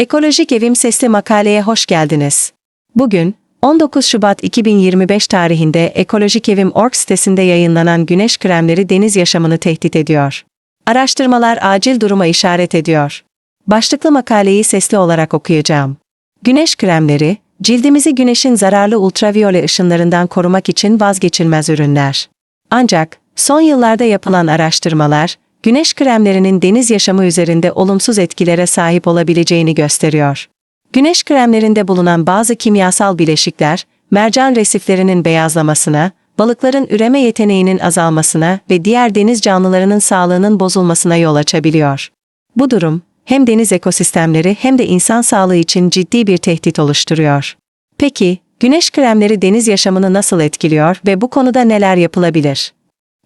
Ekolojik Evim Sesli makaleye hoş geldiniz. Bugün, 19 Şubat 2025 tarihinde Ekolojik Evim org sitesinde yayınlanan güneş kremleri deniz yaşamını tehdit ediyor. Araştırmalar acil duruma işaret ediyor. Başlıklı makaleyi sesli olarak okuyacağım. Güneş kremleri, cildimizi güneşin zararlı ultraviyole ışınlarından korumak için vazgeçilmez ürünler. Ancak, son yıllarda yapılan araştırmalar, güneş kremlerinin deniz yaşamı üzerinde olumsuz etkilere sahip olabileceğini gösteriyor. Güneş kremlerinde bulunan bazı kimyasal bileşikler, mercan resiflerinin beyazlamasına, balıkların üreme yeteneğinin azalmasına ve diğer deniz canlılarının sağlığının bozulmasına yol açabiliyor. Bu durum, hem deniz ekosistemleri hem de insan sağlığı için ciddi bir tehdit oluşturuyor. Peki, güneş kremleri deniz yaşamını nasıl etkiliyor ve bu konuda neler yapılabilir?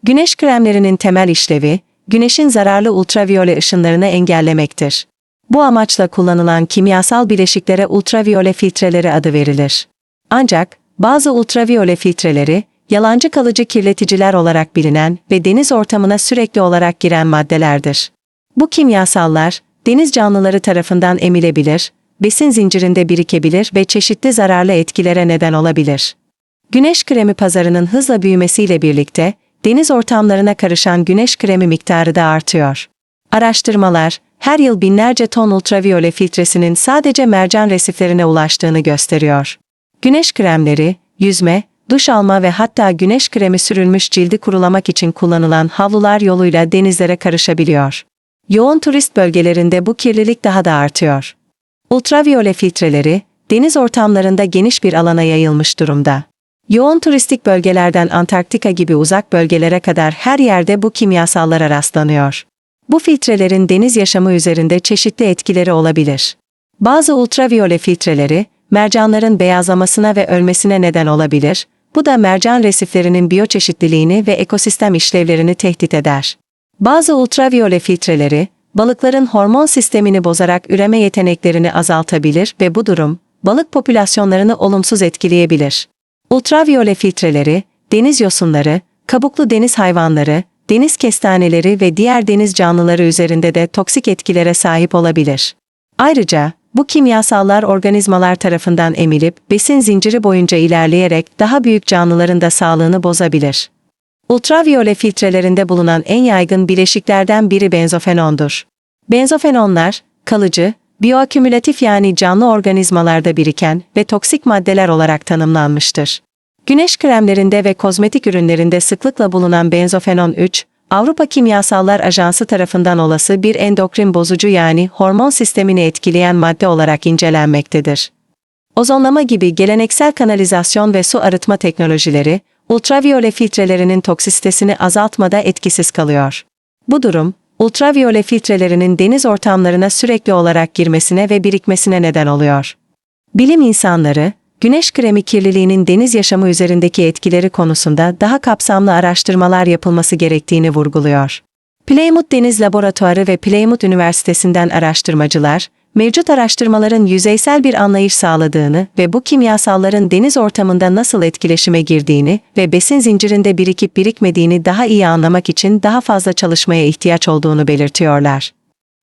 Güneş kremlerinin temel işlevi, güneşin zararlı ultraviyole ışınlarını engellemektir. Bu amaçla kullanılan kimyasal bileşiklere ultraviyole filtreleri adı verilir. Ancak, bazı ultraviyole filtreleri, yalancı kalıcı kirleticiler olarak bilinen ve deniz ortamına sürekli olarak giren maddelerdir. Bu kimyasallar, deniz canlıları tarafından emilebilir, besin zincirinde birikebilir ve çeşitli zararlı etkilere neden olabilir. Güneş kremi pazarının hızla büyümesiyle birlikte, deniz ortamlarına karışan güneş kremi miktarı da artıyor. Araştırmalar, her yıl binlerce ton ultraviyole filtresinin sadece mercan resiflerine ulaştığını gösteriyor. Güneş kremleri, yüzme, duş alma ve hatta güneş kremi sürülmüş cildi kurulamak için kullanılan havlular yoluyla denizlere karışabiliyor. Yoğun turist bölgelerinde bu kirlilik daha da artıyor. Ultraviyole filtreleri, deniz ortamlarında geniş bir alana yayılmış durumda. Yoğun turistik bölgelerden Antarktika gibi uzak bölgelere kadar her yerde bu kimyasallara rastlanıyor. Bu filtrelerin deniz yaşamı üzerinde çeşitli etkileri olabilir. Bazı ultraviyole filtreleri, mercanların beyazlamasına ve ölmesine neden olabilir, bu da mercan resiflerinin biyoçeşitliliğini ve ekosistem işlevlerini tehdit eder. Bazı ultraviyole filtreleri, balıkların hormon sistemini bozarak üreme yeteneklerini azaltabilir ve bu durum, balık popülasyonlarını olumsuz etkileyebilir. Ultraviyole filtreleri, deniz yosunları, kabuklu deniz hayvanları, deniz kestaneleri ve diğer deniz canlıları üzerinde de toksik etkilere sahip olabilir. Ayrıca, bu kimyasallar organizmalar tarafından emilip besin zinciri boyunca ilerleyerek daha büyük canlıların da sağlığını bozabilir. Ultraviyole filtrelerinde bulunan en yaygın bileşiklerden biri benzofenondur. Benzofenonlar, kalıcı, bioakümülatif yani canlı organizmalarda biriken ve toksik maddeler olarak tanımlanmıştır. Güneş kremlerinde ve kozmetik ürünlerinde sıklıkla bulunan benzofenon 3, Avrupa Kimyasallar Ajansı tarafından olası bir endokrin bozucu yani hormon sistemini etkileyen madde olarak incelenmektedir. Ozonlama gibi geleneksel kanalizasyon ve su arıtma teknolojileri, ultraviyole filtrelerinin toksisitesini azaltmada etkisiz kalıyor. Bu durum, ultraviyole filtrelerinin deniz ortamlarına sürekli olarak girmesine ve birikmesine neden oluyor. Bilim insanları, güneş kremi kirliliğinin deniz yaşamı üzerindeki etkileri konusunda daha kapsamlı araştırmalar yapılması gerektiğini vurguluyor. Plymouth Deniz Laboratuvarı ve Plymouth Üniversitesi'nden araştırmacılar, mevcut araştırmaların yüzeysel bir anlayış sağladığını ve bu kimyasalların deniz ortamında nasıl etkileşime girdiğini ve besin zincirinde birikip birikmediğini daha iyi anlamak için daha fazla çalışmaya ihtiyaç olduğunu belirtiyorlar.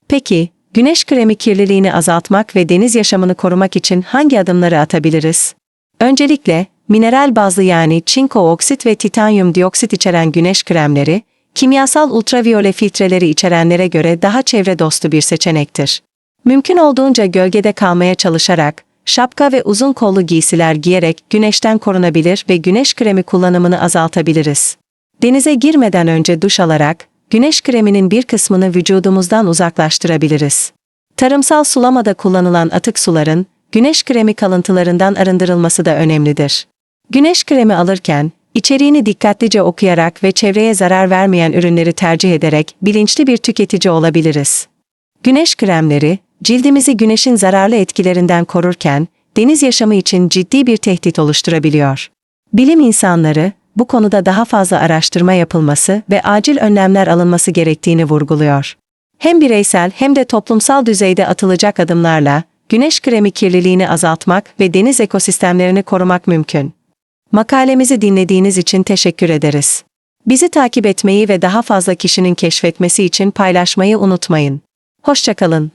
Peki, güneş kremi kirliliğini azaltmak ve deniz yaşamını korumak için hangi adımları atabiliriz? Öncelikle, mineral bazlı yani çinko oksit ve titanyum dioksit içeren güneş kremleri, kimyasal ultraviyole filtreleri içerenlere göre daha çevre dostu bir seçenektir. Mümkün olduğunca gölgede kalmaya çalışarak, şapka ve uzun kollu giysiler giyerek güneşten korunabilir ve güneş kremi kullanımını azaltabiliriz. Denize girmeden önce duş alarak, güneş kreminin bir kısmını vücudumuzdan uzaklaştırabiliriz. Tarımsal sulamada kullanılan atık suların, güneş kremi kalıntılarından arındırılması da önemlidir. Güneş kremi alırken, içeriğini dikkatlice okuyarak ve çevreye zarar vermeyen ürünleri tercih ederek bilinçli bir tüketici olabiliriz. Güneş kremleri, cildimizi güneşin zararlı etkilerinden korurken, deniz yaşamı için ciddi bir tehdit oluşturabiliyor. Bilim insanları, bu konuda daha fazla araştırma yapılması ve acil önlemler alınması gerektiğini vurguluyor. Hem bireysel hem de toplumsal düzeyde atılacak adımlarla, güneş kremi kirliliğini azaltmak ve deniz ekosistemlerini korumak mümkün. Makalemizi dinlediğiniz için teşekkür ederiz. Bizi takip etmeyi ve daha fazla kişinin keşfetmesi için paylaşmayı unutmayın. Hoşçakalın.